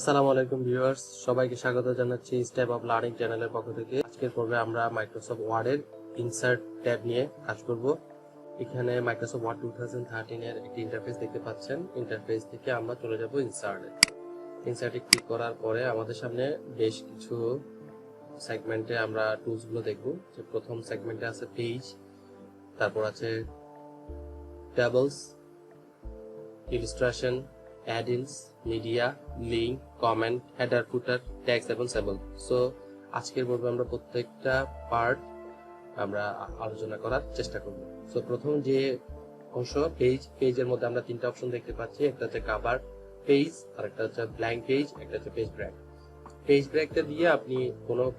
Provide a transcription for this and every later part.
আসসালামু আলাইকুম ভিউয়ার্স, সবাইকে স্বাগত জানাচ্ছি স্টেপ অফ লার্নিং চ্যানেলের পক্ষ থেকে। আজকের পর্বে আমরা মাইক্রোসফট ওয়ার্ডের ইনসার্ট ট্যাব নিয়ে কাজ করব। এখানে মাইক্রোসফট ওয়ার্ড টু থাউজেন্ড থার্টিনের একটি ইন্টারফেস দেখতে পাচ্ছেন। ইন্টারফেস থেকে আমরা চলে যাব ইনসার্টে ইনসার্টে ক্লিক করার পরে আমাদের সামনে বেশ কিছু সেগমেন্টে আমরা টুলসগুলো দেখব। যে প্রথম সেগমেন্টে আছে পেজ তারপর আছে tables illustration add ins media, link, comment, header footer, text এবং সেবল। সো, আজকের পর্বে আমরা প্রত্যেকটা পার্ট আমরা আলোচনা করার চেষ্টা করব। সো, প্রথম যে অংশ, পেজ, পেজের মধ্যে আমরা তিনটা অপশন দেখতে পাচ্ছি। একটা হচ্ছে কাভার পেজ আর একটা হচ্ছে ব্ল্যাঙ্ক পেজ একটা হচ্ছে পেজ ব্র্যাক পেজ ব্র্যাকটা দিয়ে আপনি কোনো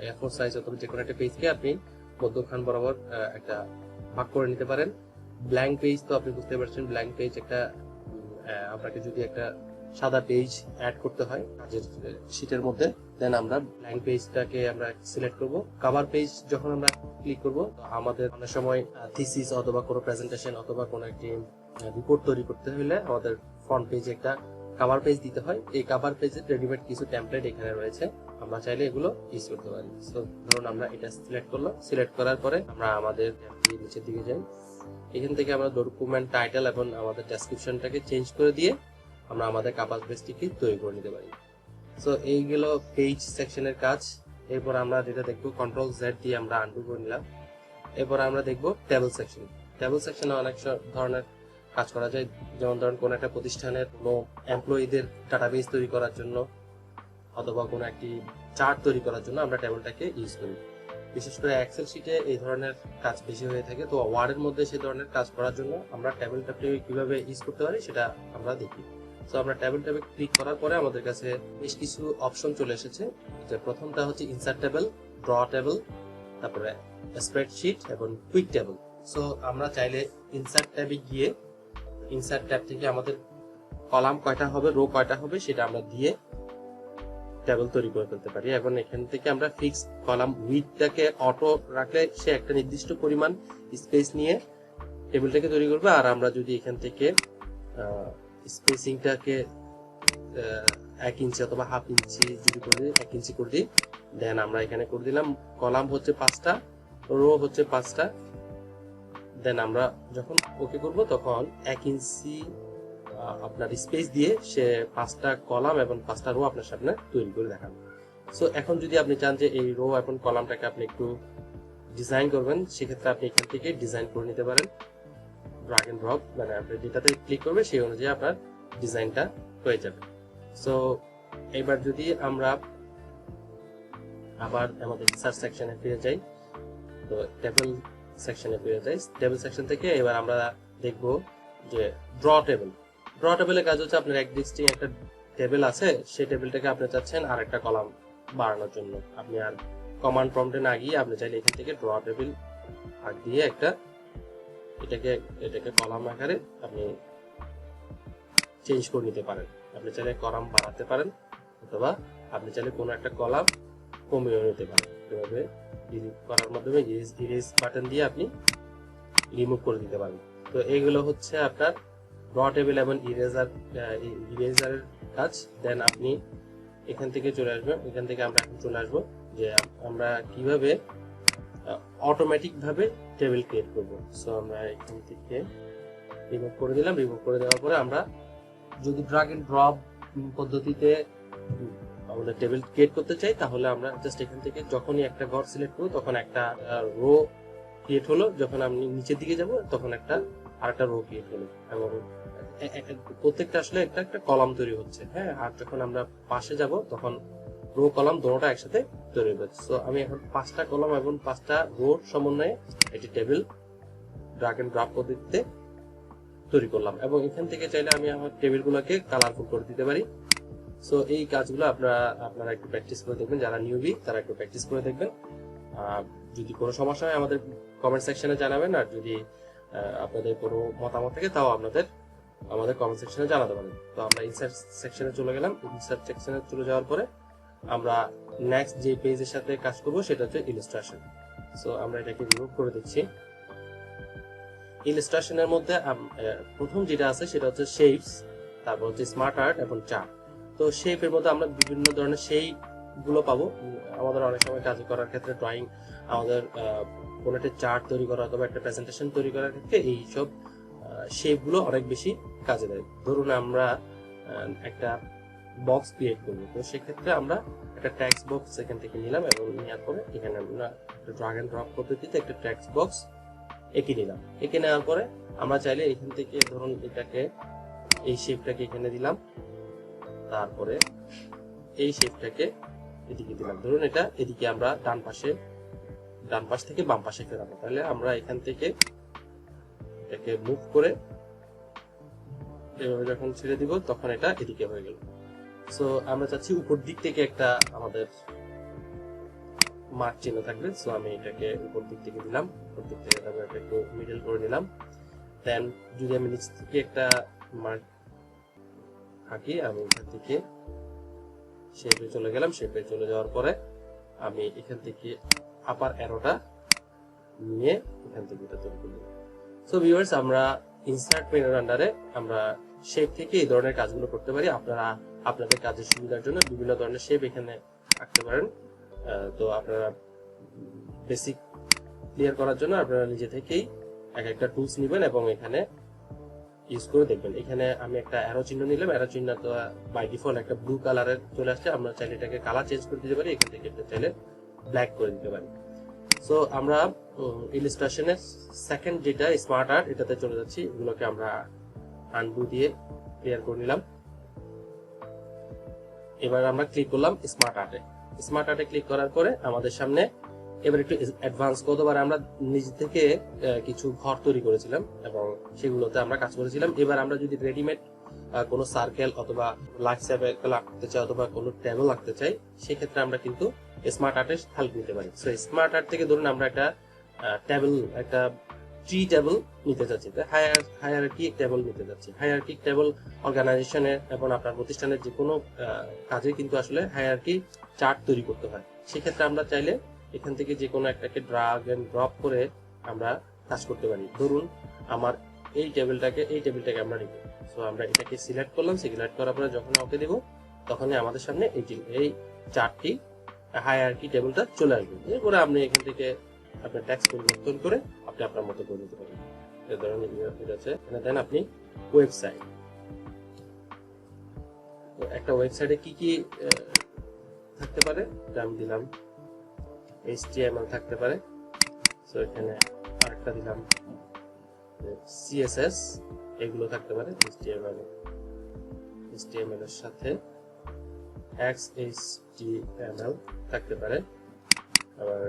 এফোর সাইজ অথবা যে কোনো একটা পেজকে আপনি মধ্যখান বরাবর একটা ভাগ করে নিতে পারেন। ব্ল্যাঙ্ক পেজ তো আপনি বুঝতে পারছেন ব্ল্যাঙ্ক পেজ একটা আপনাকে যদি একটা সাদা পেজ অ্যাড করতে হয়, কাজের শীটের মধ্যে দেন আমরা ব্ল্যাঙ্ক পেজটাকে আমরা সিলেক্ট করব। কভার পেজ যখন আমরা ক্লিক করব আমাদের অনেক সময় থিসিস অথবা কোনো প্রেজেন্টেশন অথবা কোনো একটি রিপোর্ট তৈরি করতে হলে আমাদের ফ্রন্ট পেজে একটা কভার পেজ দিতে হয়। এই কভার পেজের রেডিমেড কিছু টেমপ্লেট এখানে রয়েছে। আমরা চাইলে এগুলো ইউজ করতে পারি। সো ধরুন আমরা এটা সিলেক্ট করলাম। সিলেক্ট করার পরে আমরা আমাদের নিচের দিকে যাই। এখান থেকে আমরা ডকুমেন্ট টাইটেল এবং আমাদের ডেসক্রিপশনটাকে চেঞ্জ করে দিয়ে আমরা আমাদের কাপাস পেজটিকে তৈরি করে নিতে পারি। সো এইগুলো পেজ সেকশনের কাজ। এরপর আমরা যেটা দেখব কন্ট্রোল জেড দিয়ে আমরা আনডু করে নিলাম। এরপর আমরা দেখব টেবল সেকশন টেবল সেকশনে অনেক ধরনের কাজ করা যায়। যেমন ধরুন, কোনো একটা প্রতিষ্ঠানের কোনো এমপ্লয়ীদের ডাটাবেস তৈরি করার জন্য অথবা কোনো একটি চার্ট তৈরি করার জন্য আমরা টেবলটাকে ইউজ করি। বিশেষ করে এক্সেল শিটে এই ধরনের কাজ বেশি হয়ে থাকে। তো ওয়ার্ডের মধ্যে সেই ধরনের কাজ করার জন্য আমরা টেবিলটাকে কীভাবে ইউজ করতে পারি সেটা আমরা দেখি। তো আমরা টেবিল ট্যাবে ক্লিক করার পরে আমাদের কাছে বেশ কিছু অপশন চলে এসেছে। যে প্রথমটা হচ্ছে ইনসার্ট টেবিল ড্র টেবিল তারপরে স্প্রেডশিট এবং কুইক টেবিল সো আমরা চাইলে ইনসার্ট ট্যাবে গিয়ে ইনসার্ট ট্যাব থেকে আমাদের কলাম কয়টা হবে রো কয়টা হবে সেটা আমরা দিয়ে টেবিল তৈরি করে ফেলতে পারি। এবং এখান থেকে আমরা ফিক্স কলাম উইথটাকে অটো রাখলে সে একটা নির্দিষ্ট পরিমাণ স্পেস নিয়ে টেবিলটাকে তৈরি করবে। আর আমরা যদি এখান থেকে স্পেসিংটাকে এক ইঞ্চি অথবা হাফ ইঞ্চি যদি করে এক ইঞ্চি করে দিই দেন আমরা এখানে করে দিলাম কলাম হচ্ছে পাঁচটা রো হচ্ছে পাঁচটা। দেন আমরা যখন ওকে করব, তখন এক ইঞ্চি আপনার স্পেস দিয়ে সে পাঁচটা কলাম এবং পাঁচটা রো আপনার সামনে তৈরি করে দেখাবে। সো এখন যদি আপনি চান যে এই রো এবং কলামটাকে আপনি একটু ডিজাইন করবেন, সেক্ষেত্রে আপনি এখান থেকে ডিজাইন করে নিতে পারেন। ড্রাগ এন্ড ড্রপ মানে আপনি যেটাতে ক্লিক করবে সেই অনুযায়ী আপনার ডিজাইনটা হয়ে যাবে। সো এবার যদি আমরা আবার আমাদের সার্চ সেকশনে ফিরে যাই, তো টেবিল সেকশনে ফিরে যাই। টেবিল সেকশন থেকে এবার আমরা দেখব যে ড্র টেবিল ড্র টেবিলের কাজ হচ্ছে আপনার এক্সিস্টিং একটা টেবিল আছে, সেই টেবিলটাকে আপনি চাচ্ছেন আর একটা কলাম বাড়ানোর জন্য। আপনি আর কমান্ড প্রম্পটে না গিয়ে আপনি চাইলে এখান থেকে ড্র টেবিল আর দিয়ে একটা এটাকে এটাকে কলাম আকারে আপনি চেঞ্জ করে নিতে পারেন। আপনি চাইলে কলাম বাড়াতে পারেন, অথবা আপনি চাইলে কোনো একটা কলাম কমিয়ে নিতে পারেন। এভাবে ডিলিট করার মাধ্যমে ইরেজ বাটন দিয়ে আপনি রিমুভ করে দিতে পারেন। তো এইগুলো হচ্ছে আপনার ড্র টেবিল এবং ইরেজার ইরেজারের কাজ দেন আপনি এখান থেকে চলে আসবেন। এখান থেকে আমরা এখন চলে আসব যে আমরা কীভাবে অটোমেটিক ভাবে টেবিল ক্রিয়েট করব। সো আমরা এখান থেকে রিমুভ করে দিলাম। রিমুভ করে দেওয়ার পরে আমরা যদি ড্রাগ এন্ড ড্রপ পদ্ধতিতে আমাদের টেবিল ক্রিয়েট করতে চাই, তাহলে আমরা জাস্ট এখান থেকে যখনই একটা ঘর সিলেক্ট করব, তখন একটা রো ক্রিয়েট হলো। যখন আমি নিচের দিকে যাব, তখন একটা আরেকটা রো ক্রিয়েট হলো। এবং প্রত্যেকটা আসলে একটা একটা কলাম তৈরি হচ্ছে হ্যাঁ? আর যখন আমরা পাশে যাব, তখন রো কলাম দুটোটা একসাথে তৈরি হবে। সো আমি এখন পাঁচটা কলাম এবং পাঁচটা রো সমন্বয়ে একটি টেবিল ড্রাগ এন্ড ড্রপ পদ্ধতিতে তৈরি করলাম। এবং এখান থেকে চাইলে আমি আমার টেবিলগুলোকে কালারফুল করে দিতে পারি। সো এই কাজগুলো আপনারা আপনারা একটু প্র্যাকটিস করে দেখবেন। যারা নিউবি তারা একটু প্র্যাকটিস করে দেখবেন। যদি কোনো সমস্যা হয়, আমাদের কমেন্ট সেকশনে জানাবেন। আর যদি আপনাদের কোনো মতামত থাকে, তাও আপনাদের আমাদের কমেন্ট সেকশনে জানাতে পারেন। তো আমরা ইনসার্ট সেকশনে চলে গেলাম। ইনসার্ট সেকশনে চলে যাওয়ার পরে আমরা নেক্সট যে পেজের সাথে কাজ করব, সেটা হচ্ছে ইলিস্ট্রেশন সো আমরা এটাকে রিমুভ করে দিচ্ছি। ইলিস্ট্রেশনের মধ্যে প্রথম যেটা আছে, সেটা হচ্ছে শেপস তারপর হচ্ছে স্মার্ট আর্ট এবং চার্ট তো শেপের মধ্যে আমরা বিভিন্ন ধরনের সেই গুলো পাবো আমাদের অনেক সময় কাজ করার ক্ষেত্রে ড্রয়িং আমাদের কোনো একটা চার্ট তৈরি করা অথবা একটা প্রেজেন্টেশন তৈরি করার ক্ষেত্রে এইসব শেপগুলো অনেক বেশি কাজে দেয়। ধরুন আমরা একটা বক্স ক্রিয়েট করব। তো সেক্ষেত্রে আমরা একটা ট্যাক্স বক্স এখান থেকে নিলাম এবং নেওয়ার পরে এখানে আমরা ড্রাগ এন্ড ড্রপ পদ্ধতিতে একটা ট্যাক্স বক্স এঁকে নিলাম। এঁকে নেওয়ার পরে আমরা চাইলে এখান থেকে ধরুন এটাকে, এই শেপটাকে এখানে দিলাম। তারপরে এই শেপটাকে এদিকে দিলাম। ধরুন এটা এদিকে আমরা ডান পাশে, ডান পাশ থেকে বাম পাশে ফেরাবো। তাহলে আমরা এখান থেকে এটাকে মুভ করে এভাবে যখন ছেড়ে দিব, তখন এটা এদিকে হয়ে গেল। সো আমরা চাচ্ছি উপর দিক থেকে একটা আমাদের মার্ক চিহ্ন থাকবে। সো আমি এটাকে উপর দিক থেকে দিলাম। উপর দিক থেকে এটা একটু মিডল করে নিলাম। দেন যদি আমি নিচ থেকে একটা মার্ক আঁকি, আমি এখান থেকে শেপে চলে গেলাম। শেপে চলে যাওয়ার পরে আমি এখান থেকে আপার অ্যারোটা নিয়ে এখান থেকে এটা তৈরি করলাম সো ভিউয়ার্স আমরা ইনসার্ট পেনের আন্ডারে আমরা শেপ থেকে এই ধরনের কাজগুলো করতে পারি। আপনারা আপনাদের কাজের সুবিধার জন্য বিভিন্ন ধরনের শেপ এখানে আঁকতে পারেন। তো আপনারা বেসিক ক্লিয়ার করার জন্য আপনারা নিজে থেকেই এক একটা টুলস নেবেন এবং এখানে ইউজ করে দেখবেন। এখানে আমি একটা অ্যারো চিহ্ন নিলাম। অ্যারো চিহ্ন তো বাই ডিফল্ট একটা ব্লু কালারের চলে আসছে। আমরা চাইলে এটাকে কালার চেঞ্জ করে দিতে পারি। এখান থেকে একটা চাইলে ব্ল্যাক করে দিতে পারি। সো আমরা ইলিস্ট্রেশনের সেকেন্ড যেটা স্মার্ট আর্ট এটাতে চলে যাচ্ছি। এগুলোকে আমরা আনডু দিয়ে ক্লিয়ার করে নিলাম। এবার আমরা ক্লিক করলাম স্মার্ট আর্টে স্মার্ট আর্টে ক্লিক করার পরে আমাদের সামনে এবার একটু অ্যাডভান্স কতবার আমরা নিজ থেকে কিছু ঘর তৈরি করেছিলাম এবং সেগুলোতে আমরা কাজ করেছিলাম। এবার আমরা যদি রেডিমেড কোনো সার্কেল অথবা লাইফ সার্কেল আঁকতে চাই অথবা কোনো টেবল আঁকতে চাই, সেক্ষেত্রে আমরা কিন্তু স্মার্ট আর্টের হেল্প নিতে পারি। সো স্মার্ট আর্ট থেকে ধরুন আমরা একটা টেবিল একটা ট্রি টেবল নিতে চাচ্ছি হায়ার হায়ারকি টেবল নিতে চাচ্ছি হায়ারকি টেবল অর্গানাইজেশনের এবং আপনার প্রতিষ্ঠানের যে কোনো কাজে কিন্তু আসলে হায়ারকি চার্ট তৈরি করতে হয়। সেক্ষেত্রে আমরা চাইলে এখান থেকে যে কোনো একটাকে ড্রাগ এন্ড ড্রপ করে আমরা কাজ করতে পারি। ধরুন, আমার এই টেবিলটাকে এই টেবিলটাকে আমরা নিব। সো আমরা এটাকে সিলেক্ট করলাম। সিলেক্ট করার পরে যখন ওকে দেব, তখনই আমাদের সামনে এই এই চারটি হায়ারকি টেবিলটা চলে আসবে। এরপরে আপনি এখান থেকে আপনার ট্যাক্স পরিবর্তন করে আপনি আপনার মতো করে নিতে পারেন। এই ধরনের এটা আছে এখানে দেন আপনি ওয়েবসাইট তো একটা ওয়েবসাইটে কি কি থাকতে পারে? আমি দিলাম। HTML থাকতে পারে। সো এখানে আরেকটা দিলাম। CSS, এগুলো থাকতে পারে HTML HTML এর সাথে XHTML থাকতে পারে। আবার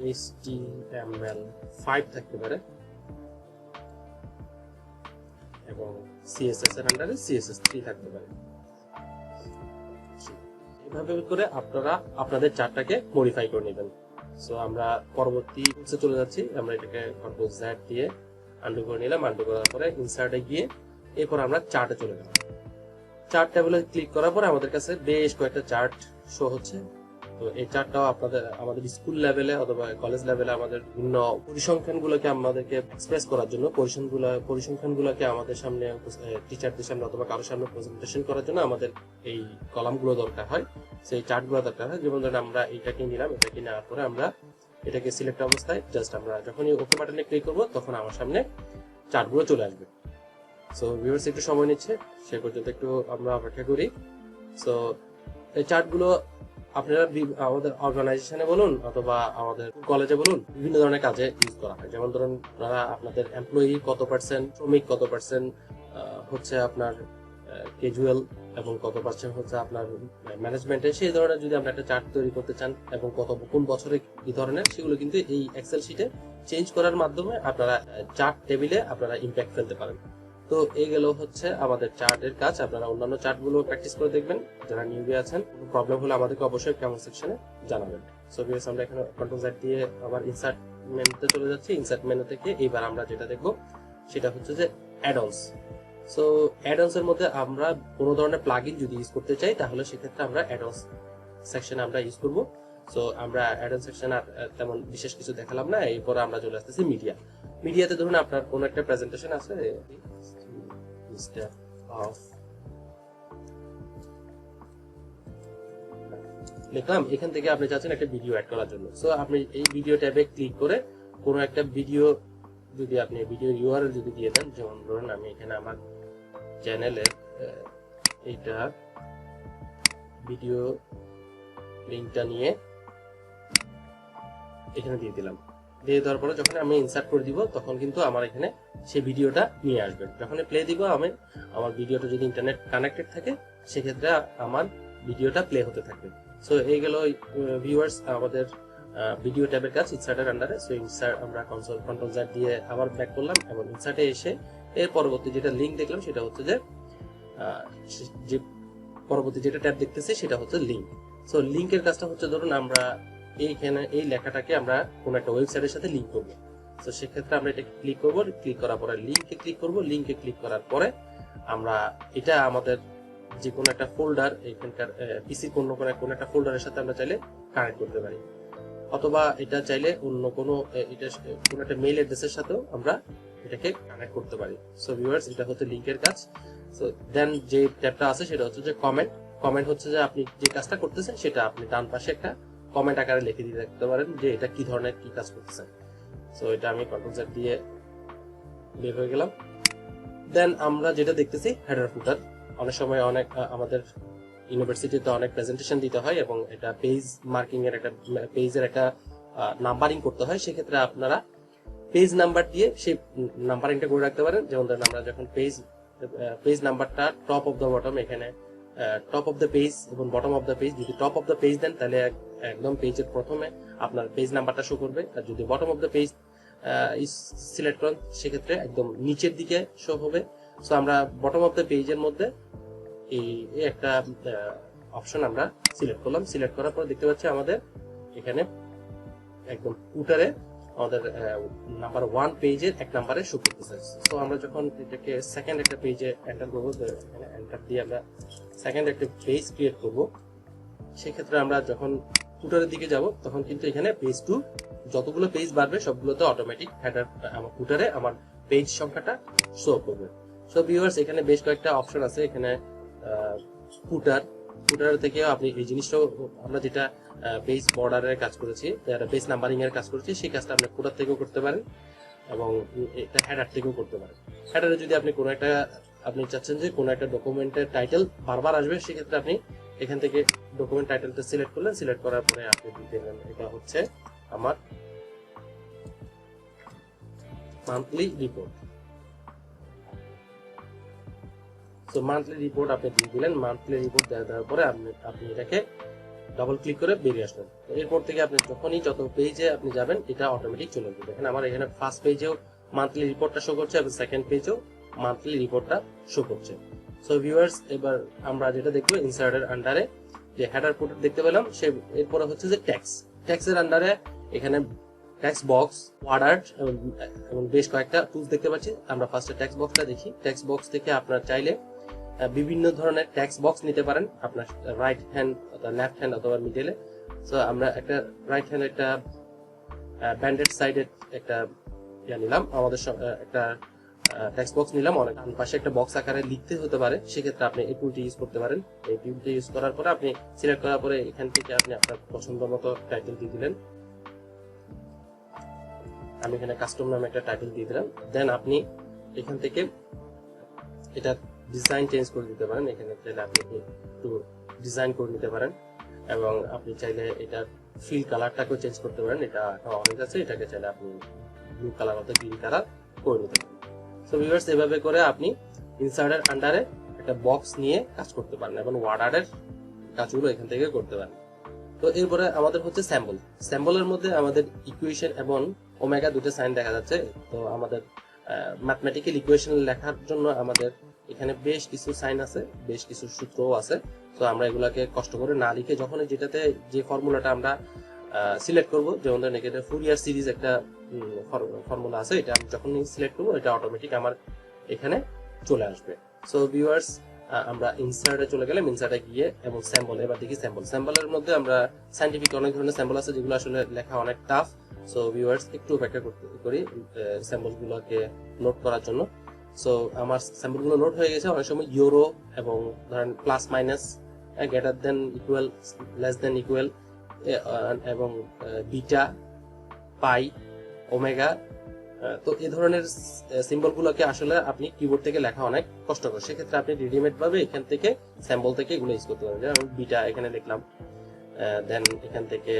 HTML5 থাকতে পারে। এবং CSS এর আন্ডারে CSS3 থাকতে পারে। এভাবে করে আপনারা আপনাদের চার্টটাকে মডিফাই করে নেবেন। সো আমরা পরবর্তী টুলসে চলে যাচ্ছি। আমরা এটাকে কন্ট্রোল জেড দিয়ে আন্ডু করে নিলাম। আন্ডু করার পরে ইনসার্টে গিয়ে এরপর আমরা চার্টে চলে গেলাম চার্ট টেবিলে ক্লিক করার পরে আমাদের কাছে বেশ কয়েকটা চার্ট শো হচ্ছে। তো এই চার্টটাও আপনাদের, আমাদের স্কুল লেভেলে অথবা কলেজ লেভেলে আমাদের বিভিন্ন পরিসংখ্যান গুলোকে আমাদেরকে এক্সপ্রেস করার জন্য, পরিসংখ্যানগুলো পরিসংখ্যান গুলোকে আমাদের সামনে টিচারদের সামনে অথবা কারোর সামনে প্রেজেন্টেশন করার জন্য আমাদের এই কলামগুলো দরকার হয়, সেই চার্টগুলো দরকার হয়। যেমন ধরেন আমরা এটাকে নিলাম এটাকে নেওয়ার পরে আমরা এটাকে সিলেক্ট অবস্থায় জাস্ট আমরা যখনই ওকে বাটনে ক্লিক করব, তখন আমার সামনে চার্টগুলো চলে আসবে। সো ভিউয়ার্স একটু সময় নিচ্ছে, সে পর্যন্ত একটু আমরা অপেক্ষা করি। সো এই চার্টগুলো আপনারা আমাদের অর্গানাইজেশনে বলুন অথবা আমাদের কলেজে বলুন, বিভিন্ন ধরনের কাজে ইউজ করা হয়। যেমন ধরুন, আপনারা আপনাদের এমপ্লয়ি কত পার্সেন্ট শ্রমিক কত পার্সেন্ট হচ্ছে আপনার ক্যাজুয়াল এবং কত পার্সেন্ট হচ্ছে আপনার ম্যানেজমেন্টে সেই ধরনের যদি আমরা একটা চার্ট তৈরি করতে চান এবং কত, কোন বছরে কি ধরনের, সেগুলো কিন্তু এই এক্সেল শিটে চেঞ্জ করার মাধ্যমে আপনারা চার্ট টেবিলে আপনারা ইম্প্যাক্ট ফেলতে পারেন। তো এই গেল হচ্ছে আমাদের চার্টের কাজ। আপনারা অন্যান্য চার্টগুলো প্র্যাকটিস করে দেখবেন। যারা নিউবি আছেন প্রবলেম হলে আমাদেরকে অবশ্যই কমেন্ট সেকশনে জানাবেন। সো ভিউয়ার্স আমরা এখানে কন্ট্রোল জেড দিয়ে আবার ইনসার্ট মেনুতে চলে যাচ্ছি। ইনসার্ট মেনু থেকে এবার আমরা যেটা দেখব, সেটা হচ্ছে যে অ্যাডন্স সো অ্যাডন্স এর মধ্যে আমরা কোনো ধরনের প্লাগইন যদি ইউজ করতে চাই, তাহলে সেক্ষেত্রে আমরা অ্যাডন্স সেকশনে আমরা ইউজ করব। সো আমরা অ্যাডন্স সেকশন আর তেমন বিশেষ কিছু দেখালাম না। এরপর আমরা চলে আসতেছি মিডিয়া মিডিয়াতে ধরুন আপনার কোনো একটা প্রেজেন্টেশন আছে is depth of দেখলাম এখান থেকে আপনি চাচ্ছেন একটা ভিডিও অ্যাড করার জন্য। সো আপনি এই ভিডিও ট্যাবে ক্লিক করে কোনো একটা ভিডিও যদি আপনি ভিডিও ইউআরএল যদি দিয়ে দেন, যেমন ধরুন আমি এখানে আমার চ্যানেলের এইটা ভিডিও লিঙ্কটা নিয়ে এখানে দিয়ে দিলাম। দিয়ে দেওয়ার পরে যখন আমি ইনসার্ট করে দিব, তখন কিন্তু আমার এখানে সেই ভিডিওটা নিয়ে আসবে। যখন প্লে দিব, আমি আমার ভিডিওটা যদি ইন্টারনেট কানেক্টেড থাকে, সেক্ষেত্রে আমার ভিডিওটা প্লে হতে থাকবে। সো এই গেল ভিউয়ার্স আমাদের ভিডিও ট্যাবের কাজ ইনসার্টের আন্ডারে সো ইনসার্ট আমরা কনসোল কন্ট্রোল জ্যাট দিয়ে আবার ব্যাক করলাম এবং ইনসার্টে এসে এর পরবর্তী যেটা লিঙ্ক দেখলাম, সেটা হচ্ছে যে যে পরবর্তী যেটা ট্যাব দেখতেছি, সেটা হচ্ছে লিঙ্ক সো লিঙ্কের কাজটা হচ্ছে, ধরুন আমরা এইখানে এই লেখাটাকে আমরা কোনো একটা ওয়েবসাইটের সাথে লিঙ্ক করব। তো সেক্ষেত্রে আমরা এটা ক্লিক করব ক্লিক করার পরে লিঙ্কে ক্লিক করব লিঙ্কে ক্লিক করার পরে আমরা এটা আমাদের যে কোনো একটা ফোল্ডার এখানকার পিসির কোনো কোনো কোনো একটা ফোল্ডারের সাথে আমরা চাইলে কানেক্ট করতে পারি। অথবা এটা চাইলে অন্য কোনো এটা কোনো একটা মেইল অ্যাড্রেসের সাথেও আমরা এটাকে কানেক্ট করতে পারি। সো ভিউয়ার্স এটা হচ্ছে লিঙ্কের কাজ। সো দেন যে ট্যাবটা আছে সেটা হচ্ছে যে কমেন্ট কমেন্ট হচ্ছে যে আপনি যে কাজটা করতেছেন সেটা আপনি ডান পাশে একটা কমেন্ট আকারে লিখে দিয়ে রাখতে পারেন যে এটা কি ধরনের, কি কাজ করতেছেন সো এটা আমি কন্ট্রোল জেড দিয়ে বের হয়ে গেলাম। দেন আমরা যেটা দেখতেছি হেডার ফুটার অনেক সময় অনেক আমাদের ইউনিভার্সিটিতে অনেক প্রেজেন্টেশন দিতে হয় এবং এটা পেজ মার্কিং এর একটা পেজের একটা নাম্বারিং করতে হয়। সেক্ষেত্রে আপনারা পেজ নাম্বার দিয়ে সেই নাম্বারিংটা করে রাখতে পারেন। যেমন ধরেন আমরা যখন পেজ পেজ নাম্বারটা টপ অফ দ্য বটম এখানে টপ অফ দ্য পেজ এবং বটম অফ দ্য পেজ যদি টপ অফ দ্য পেজ দেন, তাহলে একদম পেজের প্রথমে আপনার পেজ নাম্বারটা শো করবে। আর যদি bottom of the page select করেন, সেক্ষেত্রে একদম নিচের দিকে শো হবে। সো আমরা বটম অফ দ্য পেজের মধ্যে এই একটা অপশন আমরা সিলেক্ট করলাম। সিলেক্ট করার পর দেখতে পাচ্ছি আমাদের এখানে একদম উটারে আমাদের নাম্বার ওয়ান পেজের এক নাম্বারে শো করতেছে তো আমরা যখন এটাকে সেকেন্ড একটা পেজে এন্টার করব এন্টার দিয়ে আমরা সেকেন্ড একটা পেজ ক্রিয়েট করব, সেক্ষেত্রে আমরা যখন ফুটারের দিকে যাব, তখন কিন্তু এখানে পেজ টু যতগুলো পেজ বাড়বে, সবগুলোতে অটোমেটিক হেডার আমার ফুটারে আমার পেজ সংখ্যাটা শো করবে। সো ভিউয়ার্স এখানে বেশ কয়েকটা অপশন আছে। এখানে ফুটার ফুটার থেকে আপনি এই জিনিসটাও, আমরা যেটা পেজ বর্ডারের কাজ করেছি পেজ নাম্বারিং এর কাজ করেছি, সেই কাজটা আপনি ফুটার থেকেও করতে পারেন এবং এটা হেডার থেকেও করতে পারেন। হেডারে যদি আপনি কোনো একটা, আপনি চাচ্ছেন যে কোনো একটা ডকুমেন্টের টাইটেল বারবার আসবে, সেক্ষেত্রে আপনি এখান থেকে ডকুমেন্ট টাইটেলটা সিলেক্ট করলেন সিলেক্ট করার পরে আপনি দেবেন এটা হচ্ছে আমার মান্থলি রিপোর্ট তো মান্থলি রিপোর্ট আপনি দিয়ে দিলেন মান্থলি রিপোর্ট দেওয়া দেওয়ার পরে আপনি আপনি এটাকে ডাবল ক্লিক করে বেরিয়ে আসলেন। তো এরপর থেকে আপনি যখনই যত পেজে আপনি যাবেন, এটা অটোমেটিক চলে যাবে দেখেন আমার এখানে ফার্স্ট পেজেও মান্থলি রিপোর্টটা শো করছে এবং সেকেন্ড পেজেও মান্থলি রিপোর্টটা শো করছে। সো ভিউয়ার্স এবার আমরা যেটা দেখব ইনসার্টের আন্ডারে যে হেডার ফুটার দেখতে পেলাম, সে এরপরে হচ্ছে যে ট্যাক্স ট্যাক্সের আন্ডারে এখানে ট্যাক্স বক্স ওয়ার্ড এবং বেশ কয়েকটা টুলস দেখতে পাচ্ছি। আমরা ফার্স্টে ট্যাক্স বক্সটা দেখি। ট্যাক্স বক্স থেকে আপনার চাইলে বিভিন্ন ধরনের ট্যাক্স বক্স নিতে পারেন আপনার রাইট হ্যান্ড অথবা লেফট হ্যান্ড অথবা মিডলে সো আমরা একটা রাইট হ্যান্ড একটা ব্যান্ডেড সাইডের একটা ইয়া নিলাম। আমাদের একটা টেক্সট বক্স নিলাম। অনেক পাশে একটা বক্স আকারে লিখতে হতে পারে। সেক্ষেত্রে আপনি এই টুলটি ইউজ করতে পারেন। এই টুলটি ইউজ করার পরে আপনি সিলেক্ট করার পরে এখান থেকে আপনি আপনার পছন্দ মতো টাইটেল দিয়ে দিলেন। আমি এখানে কাস্টম নামে একটা টাইটেল দিয়ে দিলাম। দেন আপনি এখান থেকে এটা ডিজাইন চেঞ্জ করে দিতে পারেন, এখানে চাইলে আপনি একটু ডিজাইন করে নিতে পারেন। এবং আপনি চাইলে এটা ফিল কালারটাকেও চেঞ্জ করতে পারেন, এটা একটা অনেক আছে, এটাকে চাইলে আপনি ব্লু কালার অথবা গ্রিন কালার করে নিতে পারেন। সো ভিউয়ার্স এভাবে করে আপনি ইনসার্টের আন্ডারে একটা বক্স নিয়ে কাজ করতে পারেন এবং ওয়ার্ডারের কাজগুলো এখান থেকে করতে পারেন। তো এরপরে আমাদের হচ্ছে স্যাম্বল স্যাম্বলের মধ্যে আমাদের ইকুয়েশন এবং ওমেগা দুটো সাইন দেখা যাচ্ছে। তো আমাদের ম্যাথমেটিক্যাল ইকুয়েশন লেখার জন্য আমাদের এখানে বেশ কিছু সাইন আছে, বেশ কিছু সূত্রও আছে। তো আমরা এগুলাকে কষ্ট করে না লিখে যখন যেটাতে যে ফর্মুলাটা আমরা সিলেক্ট করব, যেমন ধরেন এখানে ফুরিয়ার সিরিজ একটা ফর্মুলা আছে, এটা আমি যখন সিলেক্ট করব, এটা অটোমেটিক আমার এখানে চলে আসবে। সো ভিউয়ার্স আমরা ইনসার্টে চলে গেলাম ইনসার্টে গিয়ে এবং স্যাম্পল এবার দেখি স্যাম্পল স্যাম্পলের মধ্যে আমরা সাইন্টিফিক অনেক ধরনের স্যাম্পল আছে, যেগুলো আসলে লেখা অনেক টাফ সো ভিউয়ার্স একটু অপেক্ষা করতে করি স্যাম্পল গুলোকে নোট করার জন্য। সো আমার স্যাম্পলগুলো নোট হয়ে গেছে। অনেক সময় ইউরো এবং ধরেন plus minus greater than equal less than equal এবং বিটা পাই ওমেগা তো এই ধরনের সিম্বলগুলোকে আসলে আপনি কিবোর্ড থেকে লেখা অনেক কষ্টকর। সেক্ষেত্রে আপনি রেডিমেড ভাবে এখান থেকে স্যাম্পল থেকে এগুলো ইউজ করতে পারেন। যেমন বিটা এখানে লিখলাম দেন এখান থেকে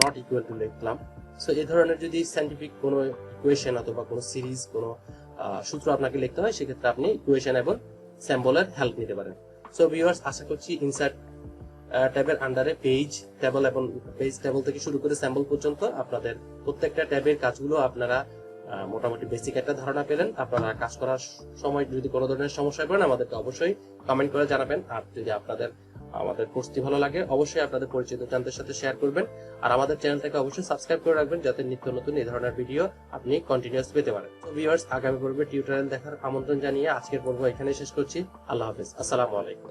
নট ইকুয়াল টু লিখলাম সো এই ধরনের যদি সাইন্টিফিক কোনো ইকুয়েশন অথবা কোনো সিরিজ কোনো সূত্র আপনাকে লিখতে হয়, সেক্ষেত্রে আপনি ইকুয়েশন এবং স্যাম্বলের হেল্প নিতে পারেন। সো ভিউয়ার্স আশা করছি ইনসার্ট ট্যাবের আন্ডারে পেজ টেবল এবং পেজ টেবল থেকে শুরু করে স্যাম্বল পর্যন্ত আপনাদের প্রত্যেকটা ট্যাবের কাজগুলো আপনারা মোটামুটি বেসিক একটা ধারণা পেলেন। আপনারা কাজ করার সময় যদি কোনো ধরনের সমস্যা পড়েন আমাদেরকে অবশ্যই কমেন্ট করে জানাবেন। আর যদি আপনাদের আমাদের কোর্সটি ভালো লাগে, অবশ্যই আপনাদের পরিচিত জনদের সাথে শেয়ার করবেন। আর আমাদের চ্যানেলটাকে অবশ্যই সাবস্ক্রাইব করে রাখবেন, যাতে নিত্য নতুন এই ধরনের ভিডিও আপনি কন্টিনিউয়াস পেতে পারেন। তো ভিউয়ার্স আগামী পর্বে টিউটোরিয়াল দেখার আমন্ত্রণ জানিয়ে আজকের পর্ব এখানে শেষ করছি। আল্লাহ হাফেজ। আসসালামু আলাইকুম।